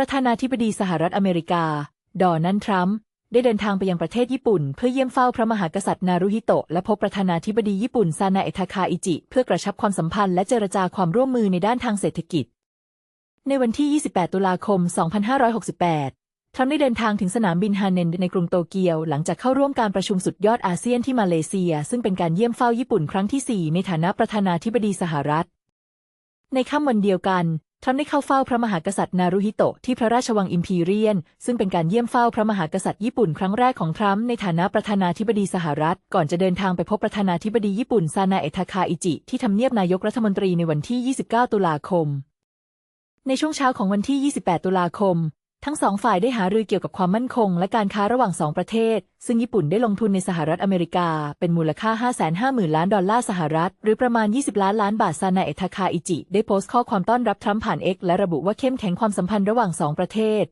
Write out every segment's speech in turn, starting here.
ประธานาธิบดีสหรัฐอเมริกา ดอนัลด์ทรัมป์ได้เดินทางไปยังประเทศญี่ปุ่น เพื่อเยี่ยมเฝ้าพระมหากษัตริย์นารุฮิโตะและพบประธานาธิบดีญี่ปุ่นซานาเอทาคาอิจิ เพื่อกระชับความสัมพันธ์และเจรจาความร่วมมือในด้านทางเศรษฐกิจ ในวันที่ 28 ตุลาคม 2568 ทรัมป์ได้เดินทางถึงสนามบินฮานเนนในกรุงโตเกียว หลังจากเข้าร่วมการประชุมสุดยอดอาเซียนที่มาเลเซีย ซึ่งเป็นการเยี่ยมเฝ้าญี่ปุ่นครั้งที่ 4 ในฐานะประธานาธิบดีสหรัฐ ในค่ำวันเดียวกัน ทรัมป์ได้เข้าเฝ้าพระมหากษัตริย์นารุฮิโตะที่พระราชวังอิมพีเรียน ซึ่งเป็นการเยี่ยมเฝ้าพระมหากษัตริย์ญี่ปุ่นครั้งแรกของทรัมป์ในฐานะประธานาธิบดีสหรัฐ ก่อนจะเดินทางไปพบประธานาธิบดีญี่ปุ่นซานาเอะทาคาอิจิ ที่ทำเนียบนายกรัฐมนตรีในวันที่ 29 ตุลาคม ในช่วงเช้าของวันที่ 28 ตุลาคม ทั้งสองฝ่ายได้หารือเกี่ยวกับความมั่นคง และการค้าระหว่างสองประเทศ ซึ่งญี่ปุ่นได้ลงทุนในสหรัฐอเมริกา เป็นมูลค่า 550,000 ล้านดอลลาร์สหรัฐ หรือประมาณ 20 ล้านล้านบาท ซานาเอทาคาอิจิ ได้โพสต์ข้อความต้อนรับทรัมป์ผ่าน X และระบุว่าเข้มแข็งความสัมพันธ์ระหว่างสองประเทศ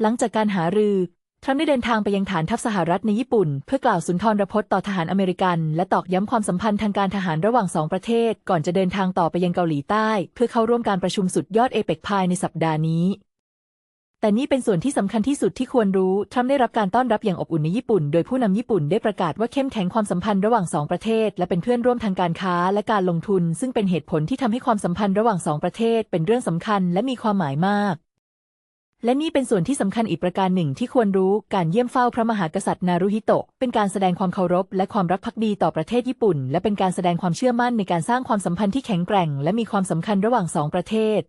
หลังจากการหารือทรัมป์ได้เดินทางไปยังฐานทัพสหรัฐในญี่ปุ่น เพื่อกล่าวสุนทรพจน์ต่อทหารอเมริกัน และตอกย้ำความสัมพันธ์ทางการทหารระหว่างสองประเทศ ก่อนจะเดินทางต่อไปยังเกาหลีใต้ เพื่อเข้าร่วมการประชุมสุดยอดเอเปกภายในสัปดาห์นี้ แต่นี่เป็นส่วนที่สำคัญที่สุดที่ควรรู้ ทรัมป์ได้รับการต้อนรับอย่างอบอุ่นในญี่ปุ่น โดยผู้นำญี่ปุ่นได้ประกาศว่าเข้มแข็งความสัมพันธ์ระหว่างสองประเทศ และเป็นเพื่อนร่วมทางการค้าและการลงทุน ซึ่งเป็นเหตุผลที่ทำให้ความสัมพันธ์ระหว่างสองประเทศ เป็นเรื่องสำคัญและมีความหมายมาก และนี่เป็นส่วนที่สำคัญอีกประการหนึ่งที่ควรรู้ การเยี่ยมเฝ้าพระมหากษัตริย์นารุฮิโตะ เป็นการแสดงความเคารพ และความรักภักดีต่อประเทศญี่ปุ่น และเป็นการแสดงความเชื่อมั่นในการสร้างความสัมพันธ์ที่แข็งแกร่ง และมีความสำคัญระหว่างสองประเทศ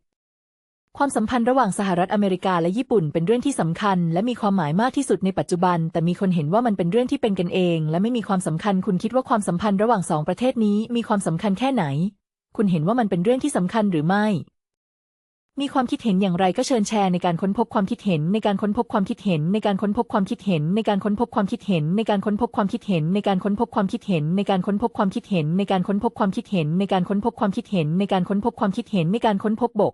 ความสัมพันธ์ระหว่างสหรัฐอเมริกาและญี่ปุ่นเป็นเรื่องที่สำคัญ และมีความหมายมากที่สุดในปัจจุบัน แต่มีคนเห็นว่ามันเป็นเรื่องที่เป็นกันเอง และไม่มีความสำคัญ คุณคิดว่าความสัมพันธ์ระหว่างสองประเทศนี้ มีความสำคัญแค่ไหน คุณเห็นว่ามันเป็นเรื่องที่สำคัญหรือไม่ มีความคิดเห็นอย่างไรก็เชิญแชร์ในการค้นพบความคิดเห็น ในการค้นพบความคิดเห็น ในการค้นพบความคิดเห็น ในการค้นพบความคิดเห็น ในการค้นพบความคิดเห็น ในการค้นพบความคิดเห็น ในการค้นพบความคิดเห็น ในการค้นพบความคิดเห็น ในการค้นพบความคิดเห็น ในการค้นพบความคิดเห็น ในการค้นพบบก